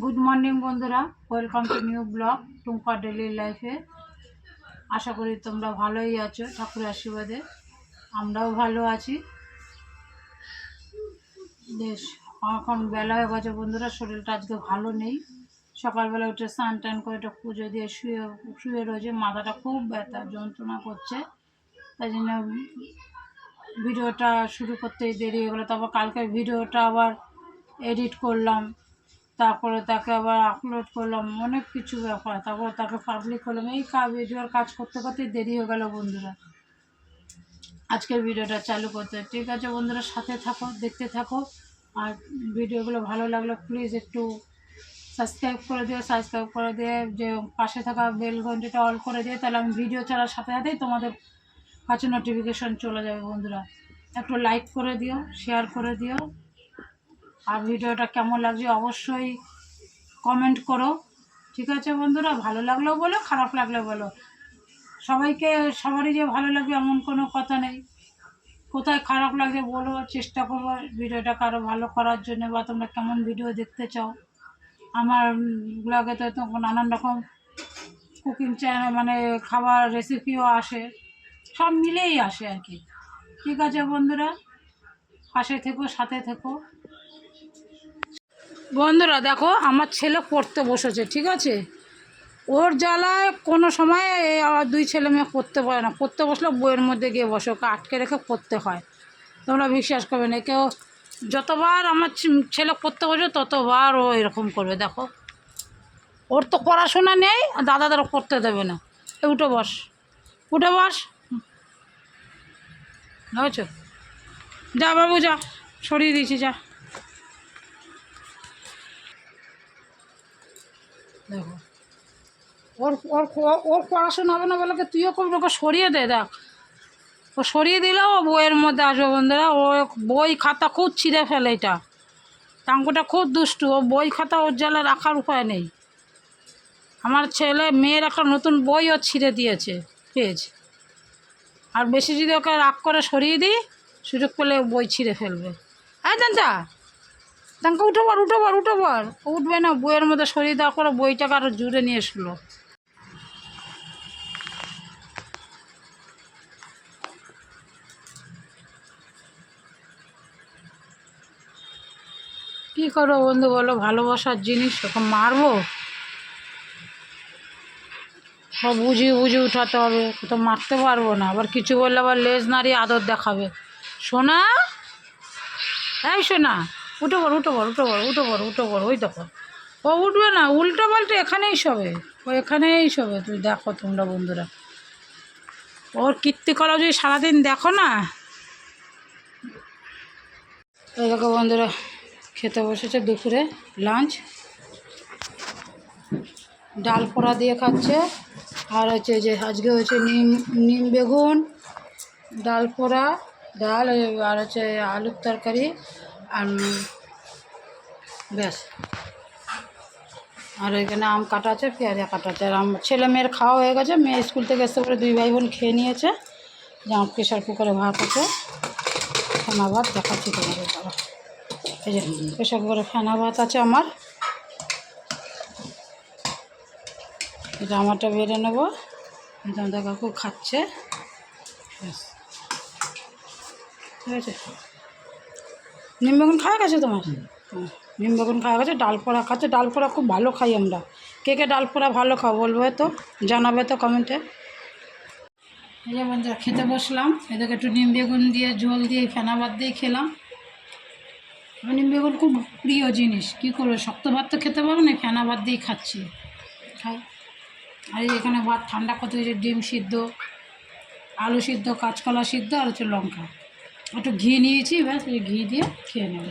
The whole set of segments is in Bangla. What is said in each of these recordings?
গুড মর্নিং বন্ধুরা। Welcome to new blog Tumpa daily লাইফে আশা করি তোমরা ভালোই আছো, ঠাকুরের আশীর্বাদে। আমরাও ভালো আছি। বেশ, এখন বেলা হয়ে গেছে বন্ধুরা, শরীরটা আজকে ভালো নেই। সকালবেলা উঠে স্নান টান করে একটা পুজো দিয়ে শুয়ে শুয়ে রয়েছে। মাথাটা খুব ব্যথা, যন্ত্রণা করছে। তাই জন্য ভিডিওটা শুরু করতেই দেরি হয়ে গেলো। তারপর কালকের ভিডিওটা আবার এডিট করলাম। তারপরে তাকে আবার আপলোড করলাম, অনেক কিছু ব্যাপার। তারপর তাকে পাবলিক করলাম, এই কাজ ভিডিওর কাজ করতে করতে দেরি হয়ে গেল বন্ধুরা। আজকের ভিডিওটা চালু করতে। ঠিক আছে বন্ধুরা, সাথে থাকো, দেখতে থাকো। আর ভিডিওগুলো ভালো লাগলে প্লিজ একটু সাবস্ক্রাইব করে দিও সাবস্ক্রাইব করে দিয়ে যে পাশে থাকা বেল ঘন্টিটা অল করে দিয়ে তাহলে আমি ভিডিও ছাড়ার সাথে সাথেই তোমাদের কাছে নোটিফিকেশন চলে যাবে বন্ধুরা। একটু লাইক করে দিও শেয়ার করে দিও। আর ভিডিওটা কেমন লাগছে অবশ্যই কমেন্ট করো। ঠিক আছে বন্ধুরা? ভালো লাগলেও বলো, খারাপ লাগলেও বলো। সবাইকে, সবারই যে ভালো লাগবে এমন কোনো কথা নেই। কোথায় খারাপ লাগছে বলো, চেষ্টা করব ভিডিওটা কারও ভালো করার জন্য বা তোমরা কেমন ভিডিও দেখতে চাও। আমার ব্লগে তো নানান রকম কুকিং চ্যানেল মানে খাবার রেসিপিও আসে। সব মিলেই আসে আর কি। ঠিক আছে বন্ধুরা? পাশে থেকো, সাথে থেকো। বন্ধুরা, দেখো, আমার ছেলে পড়তে বসেছে, ঠিক আছে? ওর জ্বালায় কোনো সময় দুই ছেলে মেয়ে পড়তে পারে না। পড়তে বসলে বইয়ের মধ্যে গিয়ে বসে, ওকে আটকে রেখে পড়তে হয়। তোমরা বিশ্বাস করবে না কেউ যতবার আমার ছেলে পড়তে বসে, ততবার ও এরকম করবে, দেখো। ওর তো পড়াশোনা নেই, আর দাদাদেরও পড়তে দেবে না। উঠে বস। উঠে বস। বুঝছ যা বাবু, যা, সরিয়ে দিয়েছি, যা। ওর ওর ওর পড়াশোনা হবে না বলে তুইও করবি? ওকে সরিয়ে দে, দেখ। ও সরিয়ে দিলেও ও বইয়ের মধ্যে আসবে, বন্ধুরা। ও বই খাতা খুব ছিঁড়ে ফেলে এটা। টাঙ্কুটা খুব দুষ্টু। ও বই খাতা ওর জ্বালা রাখার উপায় নেই। আমার ছেলে, মেয়ের একটা নতুন বই ও ছিঁড়ে দিয়েছে পেজ আর বেশি যদি ওকে রাগ করে সরিয়ে দিই, সুযোগ পেলে বই ছিঁড়ে ফেলবে। হ্যাঁ জানতা তাকে উঠে পর উঠে পর উঠে উঠবে না, বইয়ের মধ্যে সরিয়ে দেওয়া করে বইটাকে আরও জুড়ে নিয়ে এসলো। কী করো বন্ধু বলো? ভালোবাসার জিনিস ওকে মারবো? সব বুঝিয়ে বুঝিয়ে উঠাতে হবে তো মারতে পারব না। আবার কিছু বললে আবার লেজ নাড়িয়ে আদর দেখাবে। সোনা? এই সোনা, উঠে পড় উঠে পড় উঠে পড় উঠে পড় উঠে পড়, ওই দেখো। ও উঠবে না, উল্টো পাল্টে এখানেই সবে ও এখানেই সবে তুমি দেখো তোমরা বন্ধুরা। ওর কীর্তিকলাপ যদি সারাদিন দেখো না? এই দেখো বন্ধুরা খেতে বসেছে দুপুরে লাঞ্চ। ডাল পোড়া দিয়ে খাচ্ছে। আর হচ্ছে যে আজকে হচ্ছে নিম নিম বেগুন, ডাল পোড়া, ডাল, আর হচ্ছে আলুর তরকারি আর ব্যাস। আর এখানে আম কাটা আছে পেঁয়াজা কাটা আছে। আর আমার ছেলে মেয়ের খাওয়া হয়ে গেছে। মেয়ে স্কুল থেকে এসে পরে দুই ভাই বোন খেয়ে নিয়েছে। যে আমার প্রেশার কুকারে ভাত আছে। ফেনা ভাত দেখাচ্ছি তোমাদের। এই যে প্রেশার কুকারে ফেনা ভাত আছে আমার। জামাটা বেড়ে নেব। আমাদের কাকু খাচ্ছে। ঠিক আছে? নিম বেগুন খাওয়া গেছে তোমার? নিম বেগুন খাওয়া গেছে ডাল পোড়া খাচ্ছে। ডাল পোড়া খুব ভালো খাই আমরা। কে কে ডাল পোড়া ভালো খাও বলবে তো? জানাবে তো কমেন্টে। এই যে বন্ধুরা খেতে বসলাম। এদেরকে একটু নিম বেগুন দিয়ে ঝোল দিয়ে ফেনা ভাত দিয়ে খেলাম। নিম বেগুন খুব প্রিয় জিনিস। কী করব? শক্ত ভাত তো খেতে পারব না ফেনা ভাত দিয়েই খাচ্ছি। খাই। আর এখানে ভাত ঠান্ডা করতে হয়েছে ডিম সিদ্ধ, আলু সিদ্ধ, কাঁচকলা সিদ্ধ আর হচ্ছে লঙ্কা। একটু ঘি নিয়েছি, ব্যাস, এই ঘি দিয়ে খেয়ে নেব।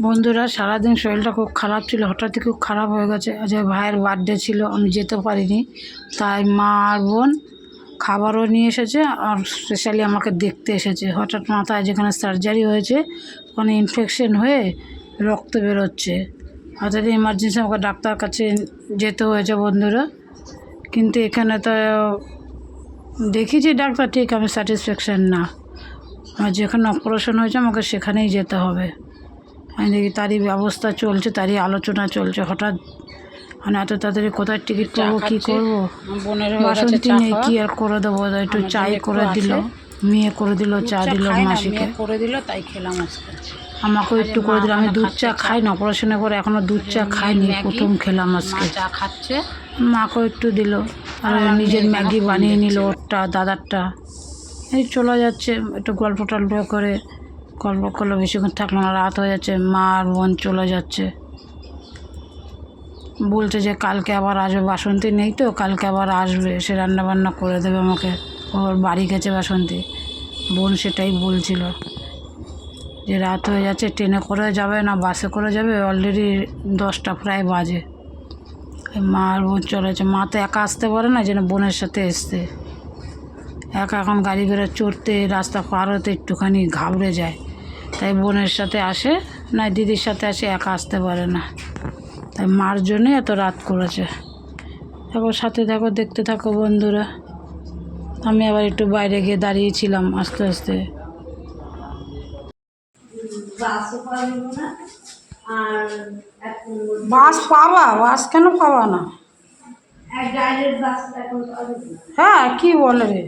বন্ধুরা, সারাদিন শরীরটা খুব খারাপ ছিল হঠাৎই খুব খারাপ হয়ে গেছে। আজ ভাইয়ের বার্থডে ছিল, আমি যেতে পারিনি। তাই মা আর বোন খাবারও নিয়ে এসেছে আর স্পেশালি আমাকে দেখতে এসেছে। হঠাৎ মাথায় যেখানে সার্জারি হয়েছে ওখানে ইনফেকশন হয়ে রক্ত বেরোচ্ছে। হঠাৎ ইমার্জেন্সি আমাকে ডাক্তার কাছে যেতে হয়েছে বন্ধুরা। কিন্তু এখানে তো দেখিয়েছি ডাক্তার ঠিক আমি স্যাটিসফ্যাকশান না। আর যেখানে অপারেশন হয়েছে আমাকে সেখানেই যেতে হবে। আমি দেখি তারই ব্যবস্থা চলছে তারই আলোচনা চলছে হঠাৎ। মানে এত তাড়াতাড়ি কোথায় টিকিট পাবো কী করব? বোনের বাসন্তী নেই কি আর করে দেবো? একটু চাই করে দিল। মেয়ে করে দিল চা দিল মাসিকে। করে দিল তাই খেলাম আজকে। আমাকেও একটু করে দিল আমি দুধ চা খাই না অপারেশনের করে এখনও দুধ চা খাইনি প্রথম খেলাম আজকে। চা খাচ্ছে। মাকেও একটু দিল আর নিজের ম্যাগি বানিয়ে নিল ওরটা দাদারটা। এই চলে যাচ্ছে একটু গল্প টল্প করে গল্প করলে বেশিক্ষণ থাকল না রাত হয়ে যাচ্ছে মা আর বোন চলে যাচ্ছে। বলছে যে কালকে আবার আসবে বাসন্তী নেই তো কালকে আবার আসবে সে রান্না বান্না করে দেবে আমাকে। ওর বাড়ি গেছে বাসন্তী। বোন সেটাই বলছিল যে রাত হয়ে যাচ্ছে, ট্রেনে করে যাবে না, বাসে করে যাবে? অলরেডি দশটা প্রায় বাজে। মা আর বোন চলেছে মা তো একা আসতে পারে না, যেন বোনের সাথে এসছে। একা এখন গাড়ি ঘোড়া চড়তে, রাস্তা পার হতে একটুখানি ঘাবড়ে যায়। তাই বোনের সাথে আসে না, দিদির সাথে আসে, একা আসতে পারে না। তাই মার জন্যই এত রাত করেছে। দেখো, সাথে দেখো দেখতে থাকো বন্ধুরা। আমি আবার একটু বাইরে গিয়ে দাঁড়িয়েছিলাম আস্তে আস্তে। বাস পাবা? বাস কেন পাবা না? হ্যাঁ কি বলে রে?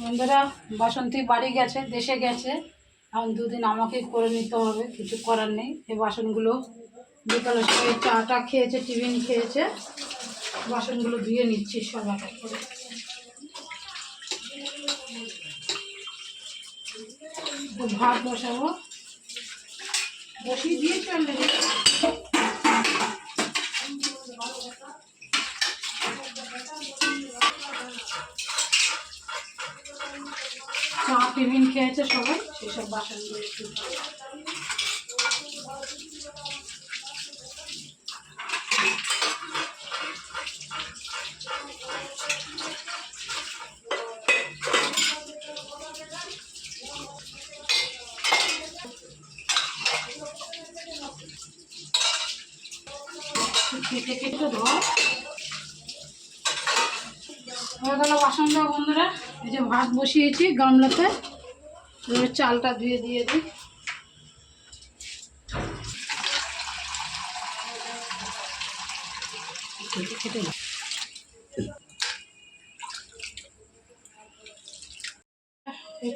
বন্ধুরা বাসন্তী বাড়ি গেছে দেশে গেছে। এখন দুদিন আমাকেই করে নিতে হবে কিছু করার নেই। এই বাসনগুলো বিকালে সবাই চাটা খেয়েছে টিফিন খেয়েছে। বাসনগুলো ধুয়ে নিচ্ছি সব এক এক করে ভাত বসাবো। বসিয়ে দিয়ে চললে চা টিফিন খেয়েছে সবাই, সেসব বাসনগুলো ধুয়ে। কেটে কেটে ধোয়া বাসন দেওয়া, বন্ধুরা। এই যে ভাত বসিয়েছি গামলাতে। চালটা ধুয়ে দিয়ে দিই।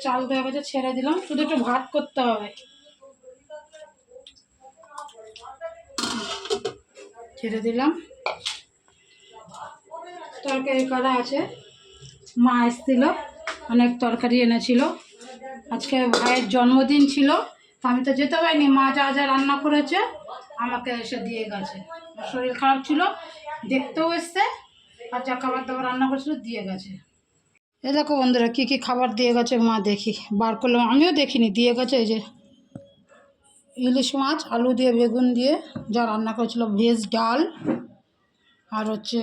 চাল দেওয়া ছেড়ে দিলাম। শুধু একটু ভাত করতে হবে। ছেড়ে দিলাম। তরকারি করা আছে। মা এসেছিল, অনেক তরকারি এনেছিল। আজকে ভাইয়ের জন্মদিন ছিল আমি তো যেতে পারিনি। মা যা যা রান্না করেছে, আমাকে এসে দিয়ে গেছে। শরীর খারাপ ছিল, দেখতেও এসছে, আর যা খাবার দাবার রান্না করেছিল, দিয়ে গেছে। এ দেখো বন্ধুরা, কী কী খাবার দিয়ে গেছে মা দেখি। বার করলাম, আমিও দেখিনি, দিয়ে গেছে এই যে। ইলিশ মাছ, আলু দিয়ে, বেগুন দিয়ে যা রান্না করেছিল, ভেজ ডাল আর হচ্ছে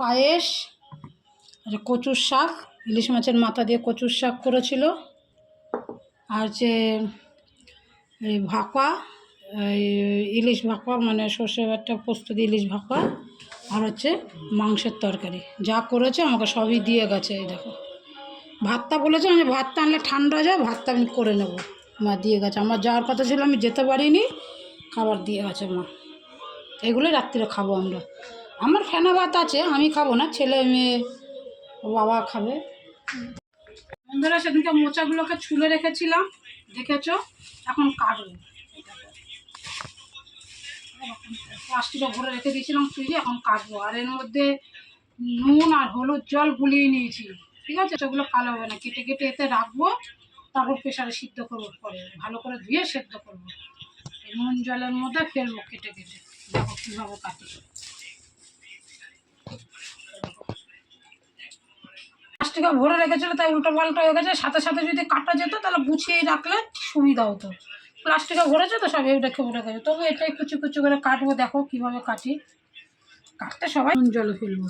পায়েস, আর কচুর শাক, ইলিশ মাছের মাথা দিয়ে কচুর শাক করেছিল। আর হচ্ছে এই ভাপা ইলিশ ভাপা মানে সর্ষে একটা পোস্ত দিয়ে ইলিশ ভাপা আর হচ্ছে মাংসের তরকারি। যা করেছে আমাকে সবই দিয়ে গেছে, এই দেখো। ভাতটা বলেছে আমি ভাতটা আনলে ঠান্ডা যায় ভাতটা আমি করে নেব। মা দিয়ে গেছে। আমার যাওয়ার কথা ছিল, আমি যেতে পারিনি। খাবার দিয়ে গেছে মা। এগুলোই রাত্রিরে খাব আমরা। আমার ফেনা ভাত আছে, আমি খাব না, ছেলে মেয়ে, বাবা খাবে। বন্ধুরা, সেদিনকে মোচাগুলোকে ছুলে রেখেছিলাম, দেখেছ? এখন কাটবো। প্লাস্টিকটা ভরে রেখে দিয়েছিলাম ফ্রিজে, এখন কাটবো। আর এর মধ্যে নুন আর হলুদ জল গুলিয়ে নিয়েছি। ঠিক আছে? সেগুলো কালো হবে না। কেটে কেটে এতে রাখব। তারপর প্রেশারে সিদ্ধ করব পরে। ভালো করে ধুয়ে সেদ্ধ করব। নুন জলের মধ্যে ফেলব কেটে কেটে দেখো কীভাবে কাটি। ভরে রেখেছিল, তাই উল্টো পাল্টা হয়ে গেছে। সাথে সাথে যদি কাটা যেত, তাহলে গুছিয়ে রাখলে সুবিধা হতো। প্লাস্টিকে ভরেছে তো সব এটা খেয়ে রেখেছে তবু এটাই কুচি কুচি করে কাটবো, দেখো কীভাবে কাটি। কাটতে সবাই নুন জলে ফেলব।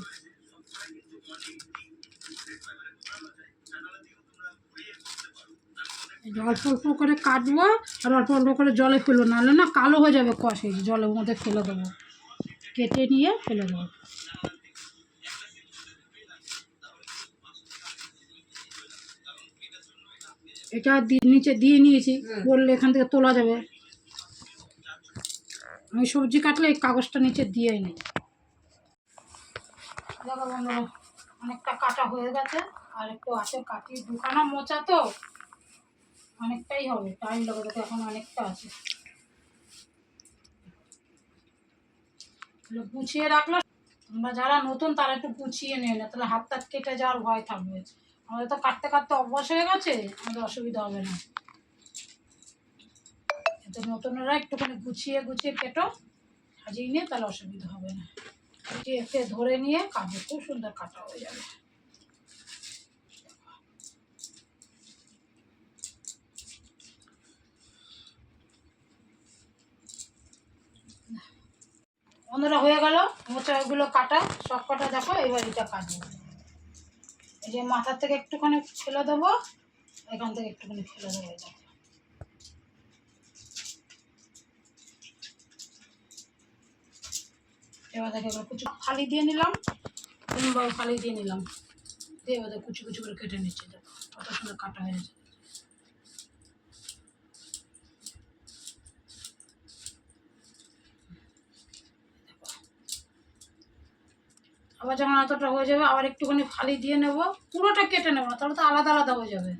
অল্প অল্প করে কাটবো আর অল্প অল্প করে জলে ফেলব নাহলে না কালো হয়ে যাবে কষে জলের মধ্যে ফেলে দেবো। কেটে নিয়ে ফেলে দেবো। এটা নিচে দিয়ে নিয়েছি বললে এখান থেকে তোলা যাবে। আমি সবজি কাটলে এই কাগজটা নিচে দিয়ে নিই দেখো বন্ধুরা অনেকটা কাটা হয়ে গেছে আর একটু আছে কাটি দুখানা মোচা তো। অনেকটাই হবে টাইম লাগবে দেখো এখন অনেকটা আছে। গুছিয়ে রাখল, তোমরা যারা নতুন তারা একটু গুছিয়ে নিয়ে না তাহলে হাত টাত কেটে যাওয়ার ভয় থাকবে। আমাদের তো কাটতে কাটতে অভ্যাস হয়ে গেছে, আমাদের অসুবিধা হবে না। কিন্তু নতুনরা একটুখানি গুছিয়ে গুছিয়ে কেটো, সাজিয়ে নিয়ে তাহলে অসুবিধা হবে না। একে ধরে নিয়ে কাটবে, খুব সুন্দর কাটা হয়ে যাবে। বন্ধুরা হয়ে গেল। মোচাগুলো কাটা, সব কটা দেখো, এবার এটা কাটবো। এই যে মাথার থেকে একটুখানি ফেলে দেবো, এখান থেকে একটুখানি ফেলে দেবো দেখো। এবার দেখো, এবার কুচু ফালি দিয়ে নিলাম। তিনবার ফালি দিয়ে নিলাম। দিয়ে এবার কুচু কুচু করে কেটে নিচ্ছি, দেখো, কত সুন্দর কাটা হয়েছে আবার যখন এতটা হয়ে যাবে, আবার একটুখানি ফালি দিয়ে নেব। পুরোটা কেটে নেব না, তাহলে তো আলাদা আলাদা হয়ে যাবে।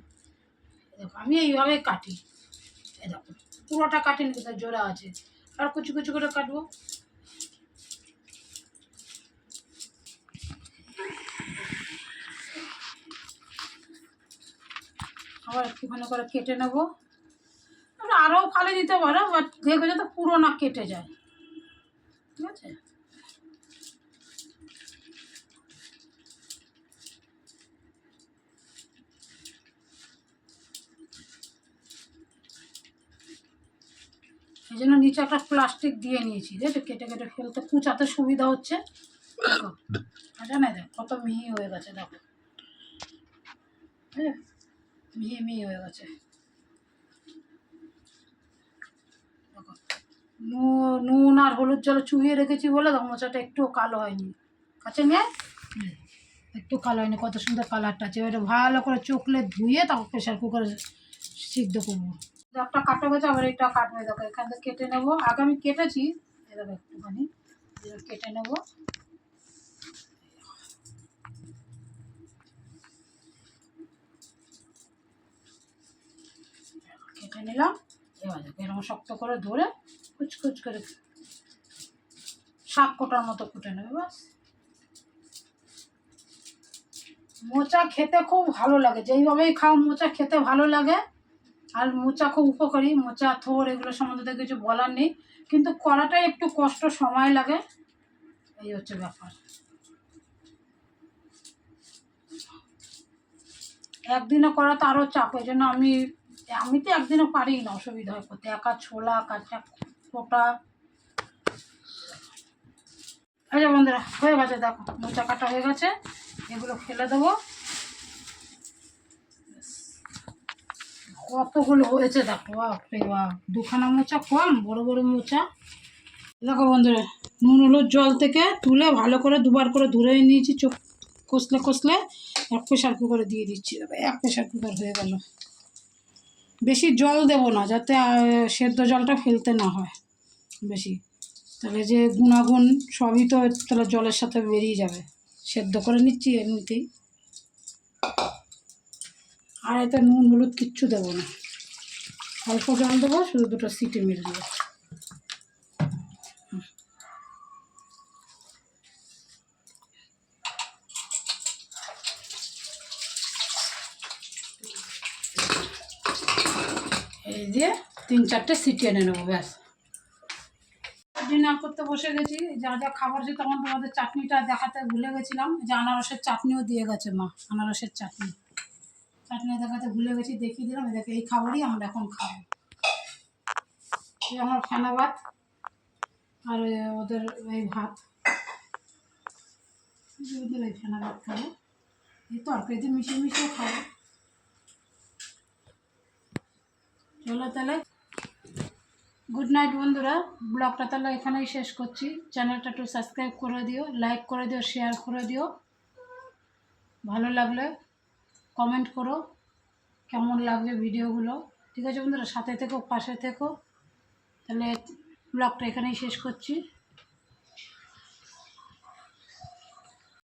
দেখো, আমি এইভাবেই কাটি। এই দেখো, পুরোটা কাটিনি কোথায় জোড়া আছে। আর কুচু কুচু করে কাটবো। আবার একটুখানি করে কেটে নেব। আরও ফালি দিতে পারো, বাট দেখবে যাতে পুরো না কেটে যায়। ঠিক আছে? একটা প্লাস্টিক দিয়ে নিয়েছি দেখো কেটে কেটে ফেলতে কুচাতে সুবিধা হচ্ছে। দেখো এটা না দেখ, কত মিহি হয়ে গেছে, দেখো। হ্যাঁ মিহি মিহি হয়ে গেছে। নুন আর হলুদ জলে চুবিয়ে রেখেছি বলে দেখো মোচাটা একটুও কালো হয়নি। কাছে নিয়ে একটু কালো হয়নি, কত সুন্দর কালারটা আছে। এবারে ভালো করে চোখলে ধুয়ে তারপর প্রেশার কুকারে সিদ্ধ করব। একটা কাটা গেছে আবার এটা কাটবে দেখো, এখান থেকে কেটে নেব। আগে আমি কেটেছি দেখো একটুখানি কেটে নেব। কেটে নিলাম এবার এরকম শক্ত করে ধরে কুচকুচ করে শাক কোটার মতো কুটে নেবে, বাস। মোচা খেতে খুব ভালো লাগে, যেইভাবেই খাও, মোচা খেতে ভালো লাগে। আর মোচা খুব উপকারী, মোচা, থোর এগুলো সম্বন্ধে তো কিছু বলার নেই, কিন্তু করাটাই একটু কষ্ট, সময় লাগে। এই হচ্ছে ব্যাপার। একদিনে করা তো আরও চাপ ওই জন্য আমি আমি তো একদিনও পারি না অসুবিধা হয় করতে একা ছোলা, কাঁচা ফোটা। আচ্ছা বন্ধুরা, হয়ে গেছে, দেখো, মোচা কাটা হয়ে গেছে, এগুলো ফেলে দেবো। কতগুলো হয়েছে দেখো বাপরে বাপ। দুখানা মোচা কম, বড় বড় মোচা। দেখো বন্ধুরা, নুন, হলুদ, জল থেকে তুলে ভালো করে দুবার করে ধরে নিয়েছি, চোখ কষলে কষলে এক প্রেশার কুকারে দিয়ে দিচ্ছি। এক প্রেশার কুকার হয়ে গেল। বেশি জল দেব না, যাতে সেদ্ধ জলটা ফেলতে না হয় বেশি। তাহলে যে গুণাগুণ সবই তো তাহলে জলের সাথে বেরিয়ে যাবে। সেদ্ধ করে নিচ্ছি এমনিতেই। আর এতে নুন, হলুদ কিচ্ছু দেবো না। অল্প জল দেবো, শুধু দুটো সিটি মেরে দেবো। এই দিয়ে তিন চারটে সিটি এনে নেব, ব্যাস। ডিনার করতে বসে গেছি যা যা খাবার আছে তখন তোমাদের চাটনিটা দেখাতে ভুলে গেছিলাম, যে আনারসের চাটনিও দিয়ে গেছে মা, আনারসের চাটনি। চাটনি দেখাতে ভুলে গেছি, দেখিয়ে দিলাম। দেখে এই খাবারই আমরা এখন খাব। আমার ফেনা ভাত আর ওদের এই ভাত। ওদের এই ফেনা ভাত খাব। এই তরকারিতে মিশিয়ে মিশিয়ে খাব। চলো তাহলে। গুড নাইট বন্ধুরা। ব্লগটা তাহলে এখানেই শেষ করছি। চ্যানেলটা একটু সাবস্ক্রাইব করে দিও, লাইক করে দিও, শেয়ার করে দিও। ভালো লাগলে কমেন্ট করো। কেমন লাগবে ভিডিওগুলো ঠিক আছে বন্ধুরা, সাথে থেকো, পাশে থেকো। তাহলে ব্লগটা এখানেই শেষ করছি।